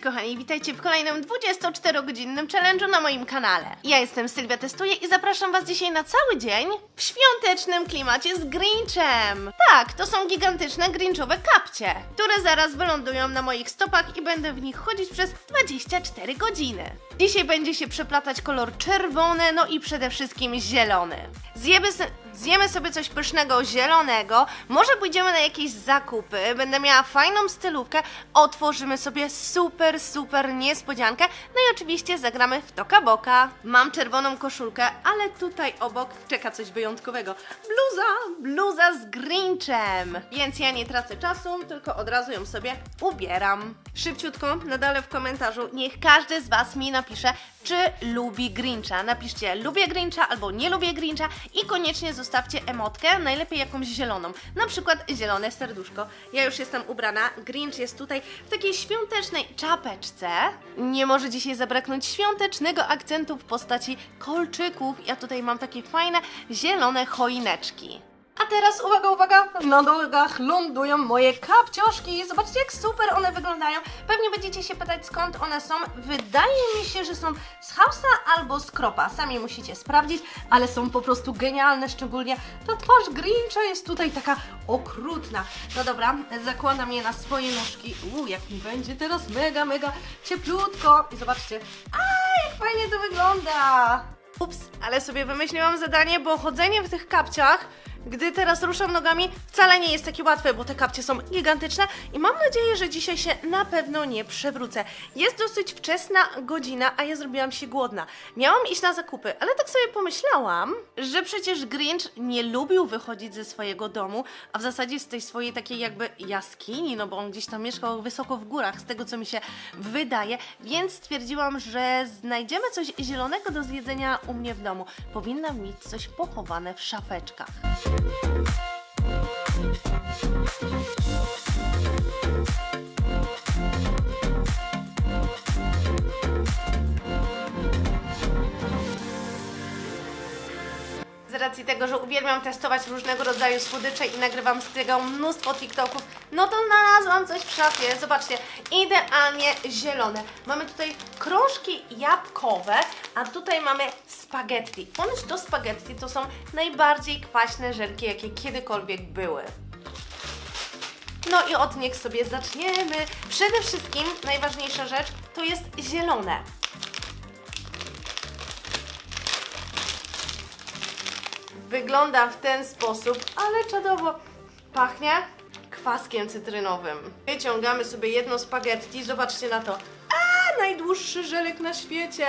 Cześć kochani, witajcie w kolejnym 24-godzinnym challenge'u na moim kanale. Ja jestem Sylwia Testuję i zapraszam was dzisiaj na cały dzień w świątecznym klimacie z Grinchem. Tak, to są gigantyczne grinchowe kapcie, które zaraz wylądują na moich stopach i będę w nich chodzić przez 24 godziny. Dzisiaj będzie się przeplatać kolor czerwony, no i przede wszystkim zielony. Zjemy, s- zjemy sobie coś pysznego zielonego, może pójdziemy na jakieś zakupy, będę miała fajną stylówkę, otworzymy sobie super, super niespodziankę, no i oczywiście zagramy w Toka Boka. Mam czerwoną koszulkę, ale tutaj obok czeka coś wyjątkowego. Bluza, bluza z Grinchem, więc ja nie tracę czasu, tylko od razu ją sobie ubieram. Szybciutko, nadal w komentarzu, niech każdy z Was mi napisze, czy lubi Grincha. Napiszcie lubię Grincha albo nie lubię Grincha i koniecznie zostawcie emotkę, najlepiej jakąś zieloną, na przykład zielone serduszko. Ja już jestem ubrana, Grinch jest tutaj w takiej świątecznej czapeczce. Nie może dzisiaj zabraknąć świątecznego akcentu w postaci kolczyków. Ja tutaj mam takie fajne zielone choineczki. Teraz uwaga, uwaga, na nogach lądują moje kapcioszki. Zobaczcie jak super one wyglądają. Pewnie będziecie się pytać skąd one są. Wydaje mi się, że są z Hausa albo z Kropa. Sami musicie sprawdzić, ale są po prostu genialne, szczególnie ta twarz Grincha jest tutaj taka okrutna. No dobra, zakładam je na swoje nóżki. Uuu, jak mi będzie teraz mega, mega cieplutko. I zobaczcie, a jak fajnie to wygląda. Ups, ale sobie wymyśliłam zadanie, bo chodzenie w tych kapciach, gdy teraz ruszam nogami, wcale nie jest takie łatwe, bo te kapcie są gigantyczne i mam nadzieję, że dzisiaj się na pewno nie przewrócę. Jest dosyć wczesna godzina, a ja zrobiłam się głodna. Miałam iść na zakupy, ale tak sobie pomyślałam, że przecież Grinch nie lubił wychodzić ze swojego domu, a w zasadzie z tej swojej takiej jakby jaskini, no bo on gdzieś tam mieszkał wysoko w górach, z tego co mi się wydaje, więc stwierdziłam, że znajdziemy coś zielonego do zjedzenia u mnie w domu. Powinnam mieć coś pochowane w szafeczkach. Z racji tego, że uwielbiam testować różnego rodzaju słodycze i nagrywam z tego mnóstwo TikToków, no to znalazłam coś w szafie. Zobaczcie, idealnie zielone. Mamy tutaj krążki jabłkowe, a tutaj mamy spaghetti. Ponoć to spaghetti to są najbardziej kwaśne żelki, jakie kiedykolwiek były. No i od niech sobie zaczniemy. Przede wszystkim najważniejsza rzecz to jest zielone. Wygląda w ten sposób, ale czadowo pachnie kwaskiem cytrynowym. Wyciągamy sobie jedno spaghetti, zobaczcie na to. A, najdłuższy żelek na świecie.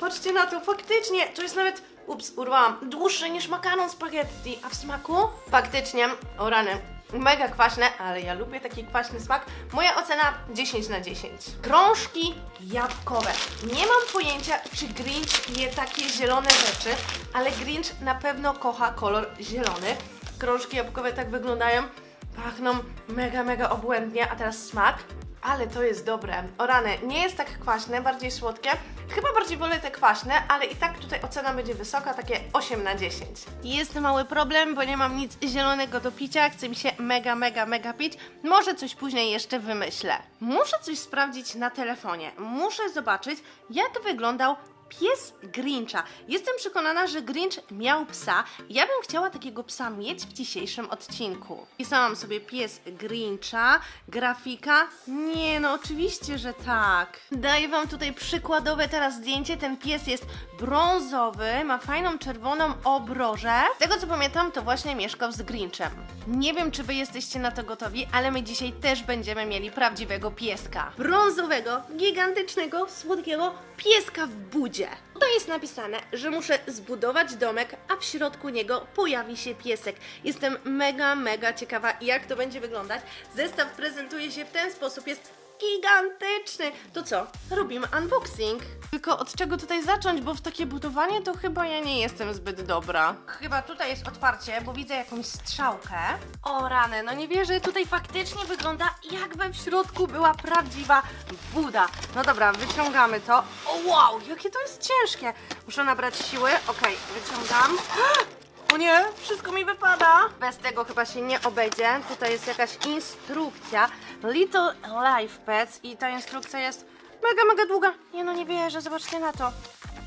Patrzcie na to, faktycznie, to jest nawet, ups, urwałam, dłuższy niż makaron spaghetti. A w smaku? Faktycznie, o rany, mega kwaśne, ale ja lubię taki kwaśny smak. Moja ocena 10 na 10. Krążki jabłkowe. Nie mam pojęcia, czy Grinch je takie zielone rzeczy, ale Grinch na pewno kocha kolor zielony. Krążki jabłkowe tak wyglądają. Pachną mega, mega obłędnie, a teraz smak. Ale to jest dobre. O rany, nie jest tak kwaśne, bardziej słodkie. Chyba bardziej wolę te kwaśne, ale i tak tutaj ocena będzie wysoka, takie 8 na 10. Jest mały problem, bo nie mam nic zielonego do picia, chce mi się mega, mega, mega pić. Może coś później jeszcze wymyślę. Muszę coś sprawdzić na telefonie. Muszę zobaczyć, jak wyglądał pies Grincha. Jestem przekonana, że Grinch miał psa. Ja bym chciała takiego psa mieć w dzisiejszym odcinku. Pisałam sobie pies Grincha, grafika. Nie, no oczywiście, że tak. Daję wam tutaj przykładowe teraz zdjęcie. Ten pies jest brązowy, ma fajną czerwoną obrożę. Z tego co pamiętam, to właśnie mieszkał z Grinchem. Nie wiem, czy wy jesteście na to gotowi, ale my dzisiaj też będziemy mieli prawdziwego pieska. Brązowego, gigantycznego, słodkiego pieska w budzie. Tutaj jest napisane, że muszę zbudować domek, a w środku niego pojawi się piesek. Jestem mega, mega ciekawa, jak to będzie wyglądać. Zestaw prezentuje się w ten sposób, jest gigantyczny. To co? Robimy unboxing. Tylko od czego tutaj zacząć, bo w takie budowanie to chyba ja nie jestem zbyt dobra. Chyba tutaj jest otwarcie, bo widzę jakąś strzałkę. O rany, no nie wierzę, tutaj faktycznie wygląda jakby w środku była prawdziwa Buda. No dobra, wyciągamy to. O wow, jakie to jest ciężkie. Muszę nabrać siły. Okej, wyciągam. O nie, wszystko mi wypada. Bez tego chyba się nie obejdzie. Tutaj jest jakaś instrukcja. Little Life Pets i ta instrukcja jest Mega, mega długa. Nie no, nie wierzę, zobaczcie na to.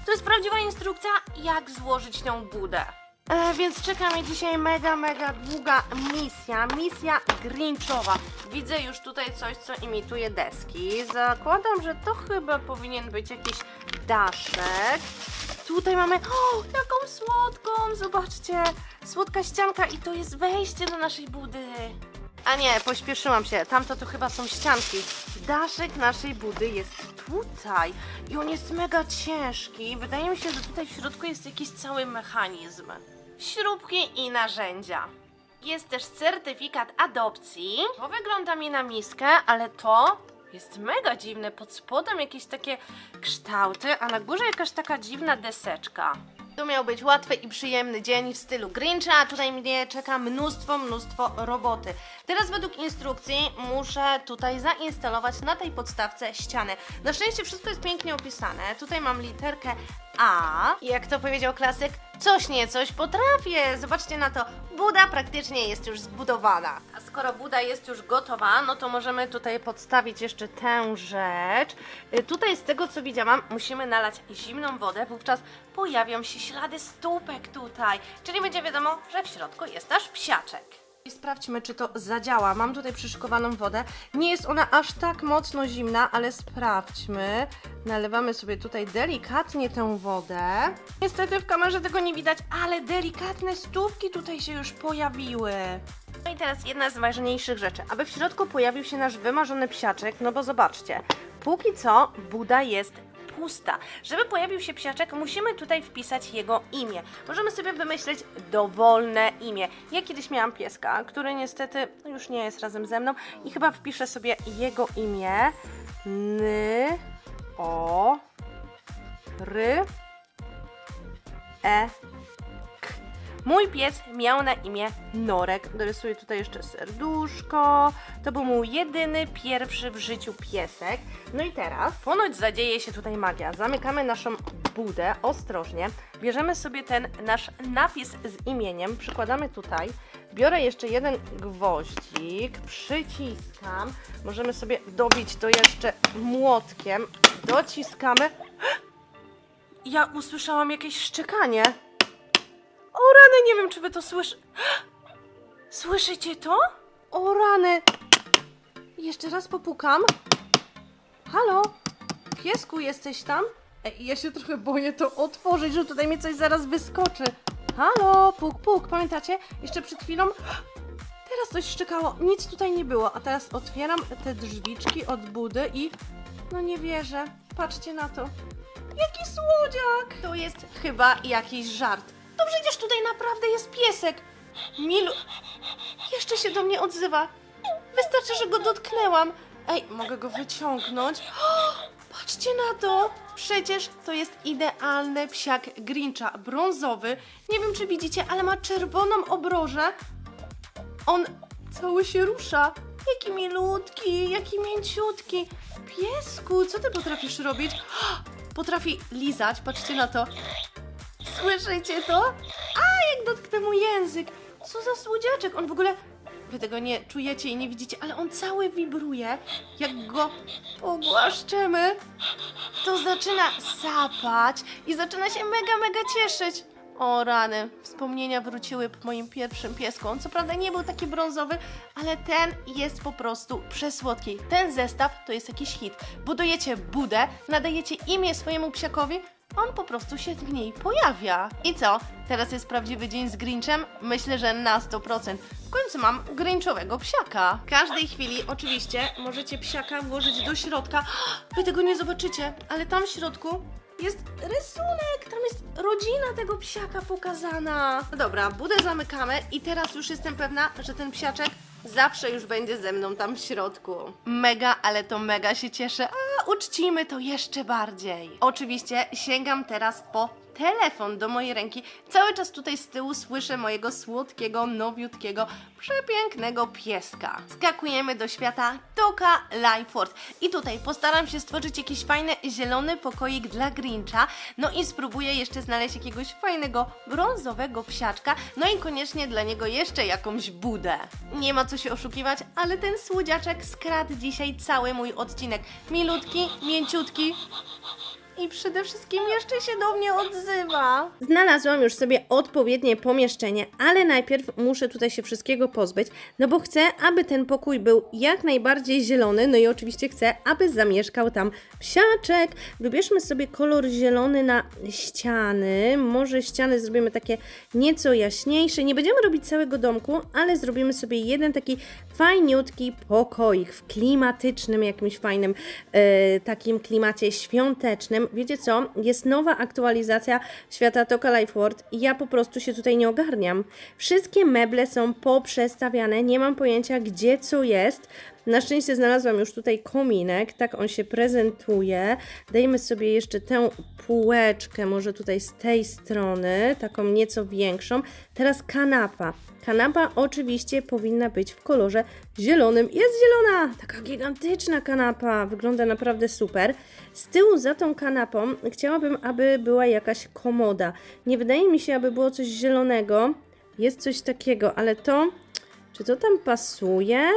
To jest prawdziwa instrukcja, jak złożyć tę budę. E, więc czeka mnie dzisiaj mega, mega długa misja. Misja Grinchowa. Widzę już tutaj coś, co imituje deski. Zakładam, że to chyba powinien być jakiś daszek. Tutaj mamy. O, jaką słodką! Zobaczcie. Słodka ścianka i to jest wejście do naszej budy. A nie, pośpieszyłam się. Tamto to chyba są ścianki. Daszek naszej budy jest tutaj. I on jest mega ciężki. Wydaje mi się, że tutaj w środku jest jakiś cały mechanizm. Śrubki i narzędzia. Jest też certyfikat adopcji. To wygląda mi na miskę, ale to jest mega dziwne. Pod spodem jakieś takie kształty, a na górze jakaś taka dziwna deseczka. To miał być łatwy i przyjemny dzień w stylu Grincha, a tutaj mnie czeka mnóstwo, mnóstwo roboty. Teraz według instrukcji muszę tutaj zainstalować na tej podstawce ścianę. Na szczęście wszystko jest pięknie opisane. Tutaj mam literkę A. I jak to powiedział klasyk, coś nie coś potrafię. Zobaczcie na to, Buda praktycznie jest już zbudowana. A skoro Buda jest już gotowa, no to możemy tutaj podstawić jeszcze tę rzecz. Y, Tutaj z tego co widziałam, musimy nalać zimną wodę, wówczas pojawią się ślady stópek tutaj. Czyli będzie wiadomo, że w środku jest nasz psiaczek. I sprawdźmy, czy to zadziała. Mam tutaj przyszykowaną wodę. Nie jest ona aż tak mocno zimna, ale sprawdźmy. Nalewamy sobie tutaj delikatnie tę wodę. Niestety w kamerze tego nie widać, ale delikatne stópki tutaj się już pojawiły. No i teraz jedna z ważniejszych rzeczy. Aby w środku pojawił się nasz wymarzony psiaczek, no bo zobaczcie, póki co Buda jest Żeby pojawił się psiaczek, musimy tutaj wpisać jego imię. Możemy sobie wymyślić dowolne imię. Ja kiedyś miałam pieska, który niestety już nie jest razem ze mną i chyba wpiszę sobie jego imię. Ny, o, ry, e. Mój pies miał na imię Norek. Dorysuję tutaj jeszcze serduszko. To był mój jedyny, pierwszy w życiu piesek. No i teraz ponoć zadzieje się tutaj magia. Zamykamy naszą budę ostrożnie. Bierzemy sobie ten nasz napis z imieniem, przykładamy tutaj. Biorę jeszcze jeden gwoździk, przyciskam. Możemy sobie dobić to jeszcze młotkiem. Dociskamy. Ja usłyszałam jakieś szczekanie. O rany, nie wiem, czy wy to słyszy... Słyszycie to? O rany. Jeszcze raz popukam. Halo? Piesku, jesteś tam? Ej, ja się trochę boję to otworzyć, że tutaj mi coś zaraz wyskoczy. Halo? Puk, puk. Pamiętacie? Jeszcze przed chwilą... Teraz coś szczekało. Nic tutaj nie było. A teraz otwieram te drzwiczki od budy i... No nie wierzę. Patrzcie na to. Jaki słodziak! To jest chyba jakiś żart. To przecież tutaj naprawdę jest piesek. Milu... Jeszcze się do mnie odzywa. Wystarczy, że go dotknęłam. Ej, mogę go wyciągnąć. Patrzcie na to! Przecież to jest idealny psiak Grincha, brązowy. Nie wiem, czy widzicie, ale ma czerwoną obrożę. On cały się rusza. Jaki milutki, jaki mięciutki. Piesku, co ty potrafisz robić? Potrafi lizać, patrzcie na to. Słyszycie to? A, jak dotknę mu język. Co za słodziaczek. On w ogóle... Wy tego nie czujecie i nie widzicie, ale on cały wibruje. Jak go pogłaszczemy, to zaczyna sapać i zaczyna się mega, mega cieszyć. O rany, wspomnienia wróciły po moim pierwszym piesku. On co prawda nie był taki brązowy, ale ten jest po prostu przesłodki. Ten zestaw to jest jakiś hit. Budujecie budę, nadajecie imię swojemu psiakowi, on po prostu się w niej pojawia. I co? Teraz jest prawdziwy dzień z Grinchem? Myślę, że na 100%. W końcu mam grinchowego psiaka. W każdej chwili oczywiście możecie psiaka włożyć do środka. Wy tego nie zobaczycie, ale tam w środku jest rysunek, tam jest rodzina tego psiaka pokazana. Dobra, budę zamykamy i teraz już jestem pewna, że ten psiaczek zawsze już będzie ze mną tam w środku. Mega, ale to mega się cieszę. A uczcimy to jeszcze bardziej. Oczywiście sięgam teraz po telefon do mojej ręki. Cały czas tutaj z tyłu słyszę mojego słodkiego, nowiutkiego, przepięknego pieska. Skakujemy do świata Toka Lifeford. I tutaj postaram się stworzyć jakiś fajny zielony pokoik dla Grincha. No i spróbuję jeszcze znaleźć jakiegoś fajnego brązowego psiaczka. No i koniecznie dla niego jeszcze jakąś budę. Nie ma co się oszukiwać, ale ten słodziaczek skradł dzisiaj cały mój odcinek. Milutki, mięciutki, i przede wszystkim jeszcze się do mnie odzywa. Znalazłam już sobie odpowiednie pomieszczenie, ale najpierw muszę tutaj się wszystkiego pozbyć, no bo chcę, aby ten pokój był jak najbardziej zielony, no i oczywiście chcę, aby zamieszkał tam psiaczek. Wybierzmy sobie kolor zielony na ściany. Może ściany zrobimy takie nieco jaśniejsze. Nie będziemy robić całego domku, ale zrobimy sobie jeden taki fajniutki pokoik w klimatycznym, jakimś fajnym e, takim klimacie świątecznym. Wiecie co? Jest nowa aktualizacja świata Toka Life World i ja po prostu się tutaj nie ogarniam. Wszystkie meble są poprzestawiane, nie mam pojęcia gdzie co jest. Na szczęście znalazłam już tutaj kominek, tak on się prezentuje. Dajmy sobie jeszcze tę półeczkę, może tutaj z tej strony, taką nieco większą. Teraz kanapa. Kanapa oczywiście powinna być w kolorze zielonym. Jest zielona! Taka gigantyczna kanapa. Wygląda naprawdę super. Z tyłu za tą kanapą chciałabym, aby była jakaś komoda. Nie wydaje mi się, aby było coś zielonego. Jest coś takiego, ale to... Czy to tam pasuje?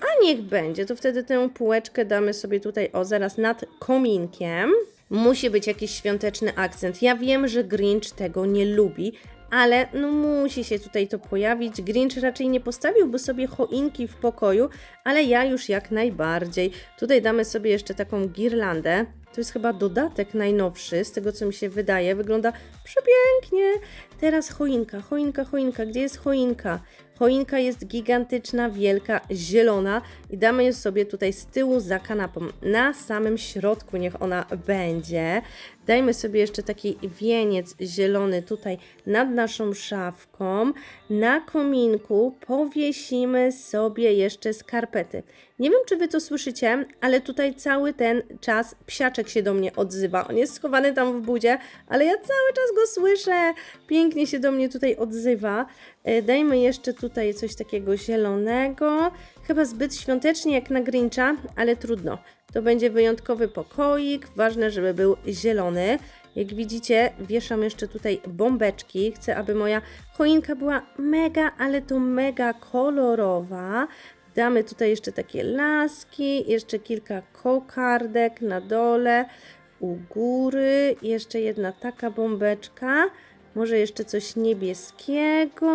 A niech będzie, to wtedy tę półeczkę damy sobie tutaj, o zaraz nad kominkiem. Musi być jakiś świąteczny akcent. Ja wiem, że Grinch tego nie lubi, ale no musi się tutaj to pojawić. Grinch raczej nie postawiłby sobie choinki w pokoju, ale ja już jak najbardziej. Tutaj damy sobie jeszcze taką girlandę. To jest chyba dodatek najnowszy, z tego co mi się wydaje. Wygląda przepięknie. Teraz choinka, choinka, choinka. Gdzie jest choinka? Choinka jest gigantyczna, wielka, zielona i damy ją sobie tutaj z tyłu za kanapą. Na samym środku niech ona będzie. Dajmy sobie jeszcze taki wieniec zielony tutaj nad naszą szafką. Na kominku powiesimy sobie jeszcze skarpety. Nie wiem, czy Wy to słyszycie, ale tutaj cały ten czas psiaczek się do mnie odzywa. On jest schowany tam w budzie, ale ja cały czas go słyszę. Pięknie się do mnie tutaj odzywa. E, Dajmy jeszcze tutaj coś takiego zielonego. Chyba zbyt świątecznie jak na Grincha, ale trudno. To będzie wyjątkowy pokoik. Ważne, żeby był zielony. Jak widzicie, wieszam jeszcze tutaj bombeczki. Chcę, aby moja choinka była mega, ale to mega kolorowa. Damy tutaj jeszcze takie laski, jeszcze kilka kokardek na dole, u góry, jeszcze jedna taka bombeczka. Może jeszcze coś niebieskiego.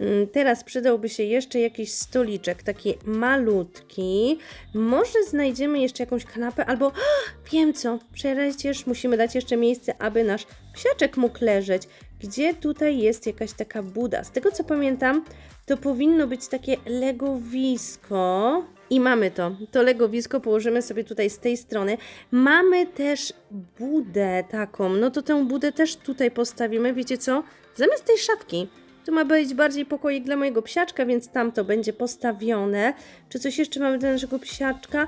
Mm, Teraz przydałby się jeszcze jakiś stoliczek, taki malutki. Może znajdziemy jeszcze jakąś kanapę, albo wiem co, przecież musimy dać jeszcze miejsce, aby nasz psiaczek mógł leżeć. Gdzie tutaj jest jakaś taka buda? Z tego co pamiętam, to powinno być takie legowisko. I mamy to. To legowisko położymy sobie tutaj z tej strony. Mamy też budę taką. No to tę budę też tutaj postawimy. Wiecie co? Zamiast tej szafki. Tu ma być bardziej pokoik dla mojego psiaczka, więc tam to będzie postawione. Czy coś jeszcze mamy dla naszego psiaczka?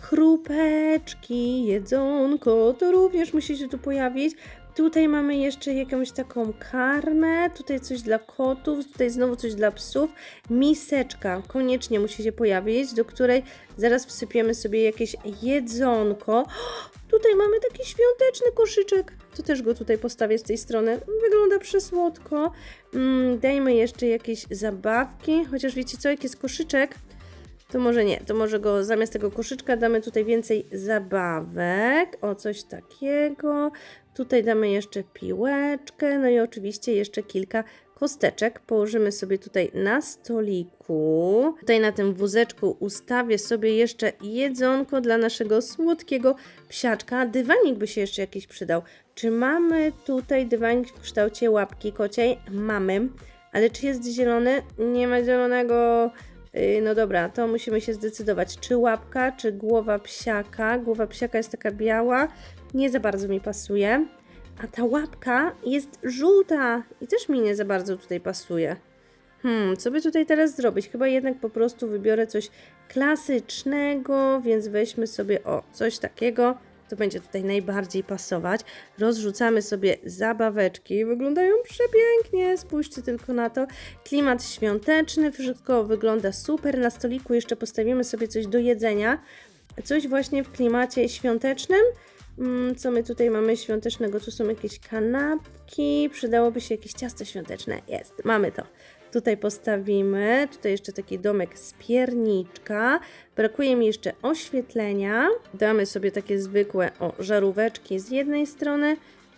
Chrupeczki, jedzonko, to również musi się tu pojawić. Tutaj mamy jeszcze jakąś taką karmę, tutaj coś dla kotów, tutaj znowu coś dla psów. Miseczka koniecznie musi się pojawić, do której zaraz wsypiemy sobie jakieś jedzonko. Tutaj mamy taki świąteczny koszyczek. To też go tutaj postawię z tej strony. Wygląda przesłodko. Mm, dajmy jeszcze jakieś zabawki, chociaż wiecie co, jak jest koszyczek, to może nie, to może go zamiast tego koszyczka damy tutaj więcej zabawek. O, coś takiego. Tutaj damy jeszcze piłeczkę, no i oczywiście jeszcze kilka kosteczek. Położymy sobie tutaj na stoliku. Tutaj na tym wózeczku ustawię sobie jeszcze jedzonko dla naszego słodkiego psiaczka. Dywanik by się jeszcze jakiś przydał. Czy mamy tutaj dywanik w kształcie łapki kociej? Mamy. Ale czy jest zielony? Nie ma zielonego. Yy, No dobra, to musimy się zdecydować, czy łapka, czy głowa psiaka. Głowa psiaka jest taka biała, nie za bardzo mi pasuje. A ta łapka jest żółta i też mi nie za bardzo tutaj pasuje. Hmm, co by tutaj teraz zrobić? Chyba jednak po prostu wybiorę coś klasycznego, więc weźmy sobie o coś takiego. To będzie tutaj najbardziej pasować. Rozrzucamy sobie zabaweczki, wyglądają przepięknie, spójrzcie tylko na to. Klimat świąteczny, wszystko wygląda super. Na stoliku jeszcze postawimy sobie coś do jedzenia, coś właśnie w klimacie świątecznym. Mm, Co my tutaj mamy świątecznego? Tu są jakieś kanapki, przydałoby się jakieś ciasto świąteczne. Jest, mamy to. Tutaj postawimy, tutaj jeszcze taki domek z pierniczka. Brakuje mi jeszcze oświetlenia. Damy sobie takie zwykłe o, żaróweczki z jednej strony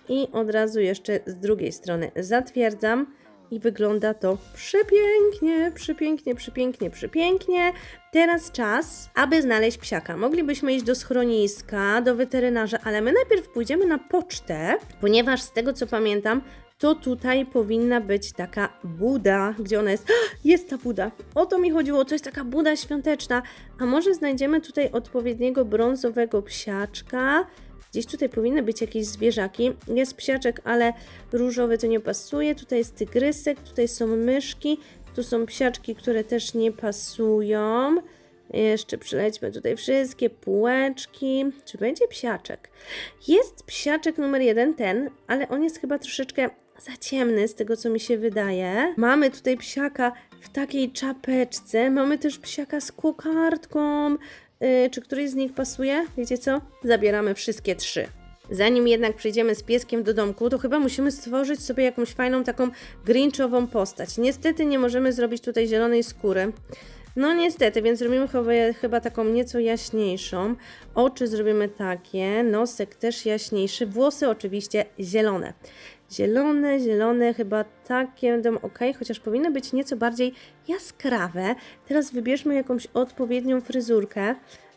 i od razu jeszcze z drugiej strony. Zatwierdzam i wygląda to przepięknie, przepięknie, przepięknie, przepięknie. Teraz czas, aby znaleźć psiaka. Moglibyśmy iść do schroniska, do weterynarza, ale my najpierw pójdziemy na pocztę, ponieważ z tego co pamiętam, to tutaj powinna być taka buda, gdzie ona jest. Jest ta buda! O to mi chodziło, to jest taka buda świąteczna. A może znajdziemy tutaj odpowiedniego brązowego psiaczka? Gdzieś tutaj powinny być jakieś zwierzaki. Jest psiaczek, ale różowy to nie pasuje. Tutaj jest tygrysek, tutaj są myszki, tu są psiaczki, które też nie pasują. Jeszcze przylećmy tutaj wszystkie półeczki. Czy będzie psiaczek? Jest psiaczek numer jeden, ten, ale on jest chyba troszeczkę za ciemny z tego, co mi się wydaje. Mamy tutaj psiaka w takiej czapeczce. Mamy też psiaka z kokardką. Yy, czy któryś z nich pasuje? Wiecie co? Zabieramy wszystkie trzy. Zanim jednak przyjdziemy z pieskiem do domku, to chyba musimy stworzyć sobie jakąś fajną taką grinchową postać. Niestety nie możemy zrobić tutaj zielonej skóry. No niestety, więc zrobimy chyba, chyba taką nieco jaśniejszą. Oczy zrobimy takie, nosek też jaśniejszy, włosy oczywiście zielone. Zielone, zielone, chyba takie będą ok, chociaż powinny być nieco bardziej jaskrawe. Teraz wybierzmy jakąś odpowiednią fryzurkę.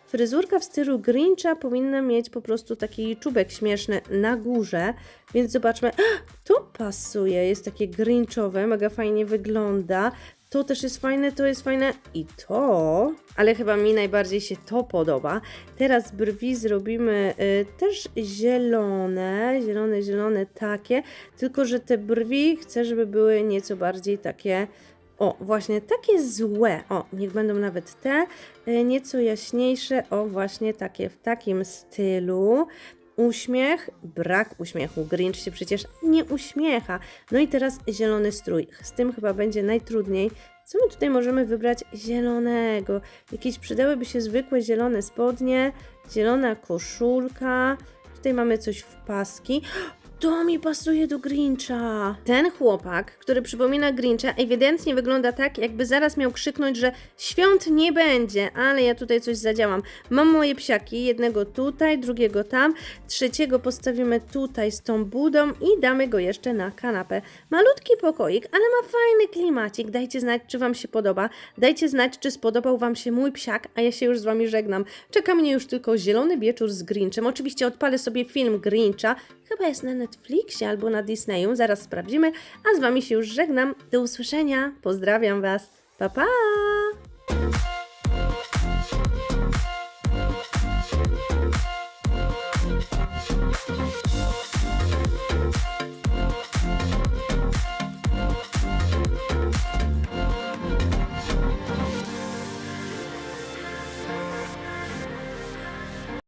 Fryzurka w stylu Grincha powinna mieć po prostu taki czubek śmieszny na górze, więc zobaczmy. To pasuje, jest takie grinchowe, mega fajnie wygląda. To też jest fajne, to jest fajne i to, ale chyba mi najbardziej się to podoba. Teraz brwi zrobimy y, też zielone, zielone, zielone takie, tylko że te brwi chcę, żeby były nieco bardziej takie o, właśnie takie złe. O, niech będą nawet te e, nieco jaśniejsze. O, właśnie takie w takim stylu. Uśmiech, brak uśmiechu. Grinch się przecież nie uśmiecha. No i teraz zielony strój. Z tym chyba będzie najtrudniej. Co my tutaj możemy wybrać zielonego? Jakieś przydałyby się zwykłe zielone spodnie, zielona koszulka. Tutaj mamy coś w paski. To mi pasuje do Grincha. Ten chłopak, który przypomina Grincha, ewidentnie wygląda tak, jakby zaraz miał krzyknąć, że świąt nie będzie, ale ja tutaj coś zadziałam. Mam moje psiaki, jednego tutaj, drugiego tam, trzeciego postawimy tutaj z tą budą i damy go jeszcze na kanapę. Malutki pokoik, ale ma fajny klimacik. Dajcie znać, czy Wam się podoba. Dajcie znać, czy spodobał Wam się mój psiak, a ja się już z Wami żegnam. Czeka mnie już tylko zielony wieczór z Grinchem. Oczywiście odpalę sobie film Grincha, Chyba jest na Netflixie albo na Disneyu, zaraz sprawdzimy. A z Wami się już żegnam. Do usłyszenia. Pozdrawiam Was. Pa pa!